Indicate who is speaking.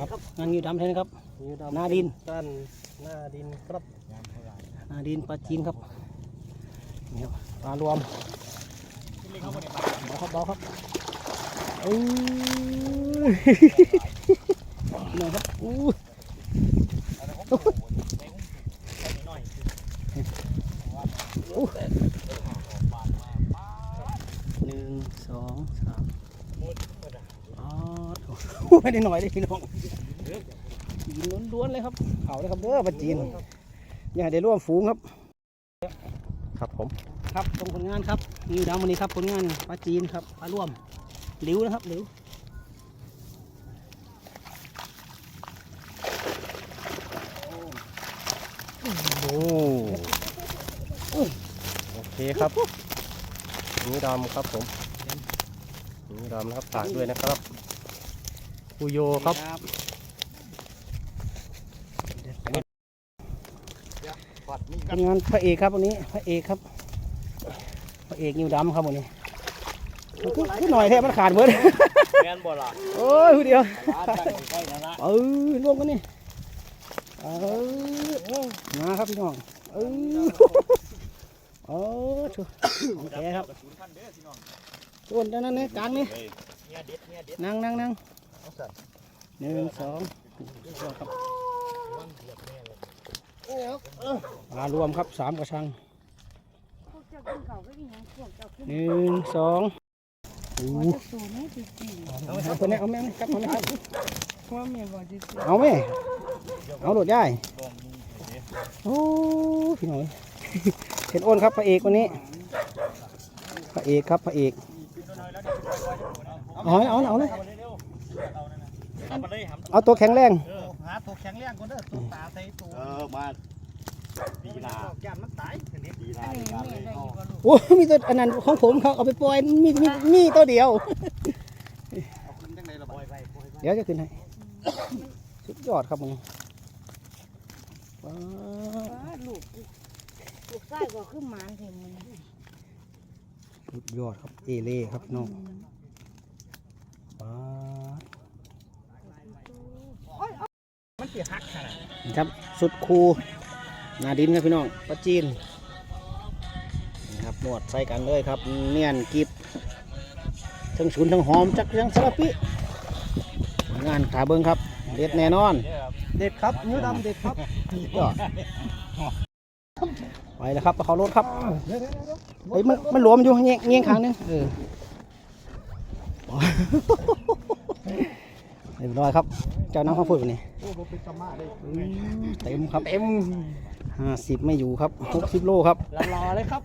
Speaker 1: ครับงานงิ้วดำใช่ไหมครับ
Speaker 2: นิ้วดำ
Speaker 1: หน้าดิน
Speaker 2: ด้านหน้าดินครับ
Speaker 1: นาดินปลาจีนครับนี่ครับปลารวมเบาครับเบาครับเอ้ยนี่ครับอู้อู้หนึ่งสองสามอ๋อโอ้ ไม่ได้หน่อยเลยพี่น้องยินล้วนๆเลยครับเขาเลยครับเด้อปลาจีนอย่าได้ร่วมฝูงครับ
Speaker 2: ครับผม
Speaker 1: ครับตรงผลงานครับนิวดำวันนี้ครับผลงานปลาจีนครับปลาร่วมหลิวนะครับหลิว
Speaker 2: โอ้โอเคครับนิ้วดำครับผมนิ้วดำนะครับฝากด้วยนะครับ คุโยครับ
Speaker 1: ผลงานพระเอกครับวันนี้พระเอกครับพระเอกนิวดำครับวันนี้ขึ้นขึ้นหน่อยแทบมันขาดเบิด
Speaker 3: แม่นบ่ล่ะ
Speaker 1: โอ้ยผู้เดียว
Speaker 3: ร้านตั้งอยู่ใกล้นั่นละ
Speaker 1: เออร่วมกันนี่เออมาครับพี่น้องเออโอ้ชัวโอเคครับ
Speaker 3: กระสุนพันเด้อพี่น้อง
Speaker 1: ส่วนด้านนั้นนี่กลางนี่
Speaker 3: เนี่ยเด็ดเนี่ยเด็ด
Speaker 1: นั่งนั่งนั่ง หนึ่งสองครับมารวมครับสามกระชัง
Speaker 4: หนึ่
Speaker 1: งสองโอ้
Speaker 4: ว่าไม่ติดจริง
Speaker 1: เอาคนนี้เอาแม่ไหมครับเอาไหมครับ
Speaker 4: ว่าแม่
Speaker 1: เอาไหมเอาโดดได้
Speaker 3: ลด้
Speaker 1: โอ้พี่หน่อยเห็นอ้นครับพระเอกวันนี้พระเอกครับพระเอกเอาเลยเอาเลยเอาเลย
Speaker 3: เอามาเลยหำ
Speaker 1: เอาตัวแข็งแรง
Speaker 3: เออ
Speaker 2: หาตัวแข็งแรงก่อนเด้อตัวตาใส่ตัว
Speaker 3: เออมาปีนา
Speaker 2: ย่านมันตายเห็นดิ
Speaker 3: ปีนา
Speaker 4: อัน
Speaker 3: ปี
Speaker 4: นี้
Speaker 3: นา
Speaker 4: แม่
Speaker 3: เลย
Speaker 4: ได้
Speaker 3: เอา
Speaker 4: อยู่กับลูก
Speaker 1: โอ้มีตัวอันนั้นของผมเขาเอาไปปล่อยมีมีมีตัวเดียว
Speaker 2: เอาขึ้นจังไดล่ะ
Speaker 3: ปล่อยไปปล่อยไป
Speaker 1: เดี๋ยวจะขึ้นให้สุดยอดครับมึงว้าว
Speaker 4: ว่าลูกลูกไส้ก็ขึ้นหมานเห็นมัน
Speaker 1: สุดยอดครับเอเล่ครับพี่น้องว้าว
Speaker 2: มัน สิหักขนาด
Speaker 1: นี่ครับสุดคูนาดินครับพี่น้องปลาจีนนี่ครับนวดใส่กันเลยครับเนียนกิบทั้งฉุนทั้งหอมจักยังสลับปิงานขาเบิ้งครับเด็ดแน่นอน
Speaker 2: เด็ดครับนิ้วดำเด็ดครับ
Speaker 1: ยอดไปแล้วครับเขารถครับเฮ้ยมันมันหลวมอยู่เงี้ยเงี้ยขางนึงเออเรียบร้อยครับ เจ้าน้ำข้าวโพดวันนี้
Speaker 2: โอ้บ่
Speaker 1: เต็มครับเต็มห้าสิบไม่อยู่ครับหกสิบโลครับ
Speaker 2: รอๆเลยครับ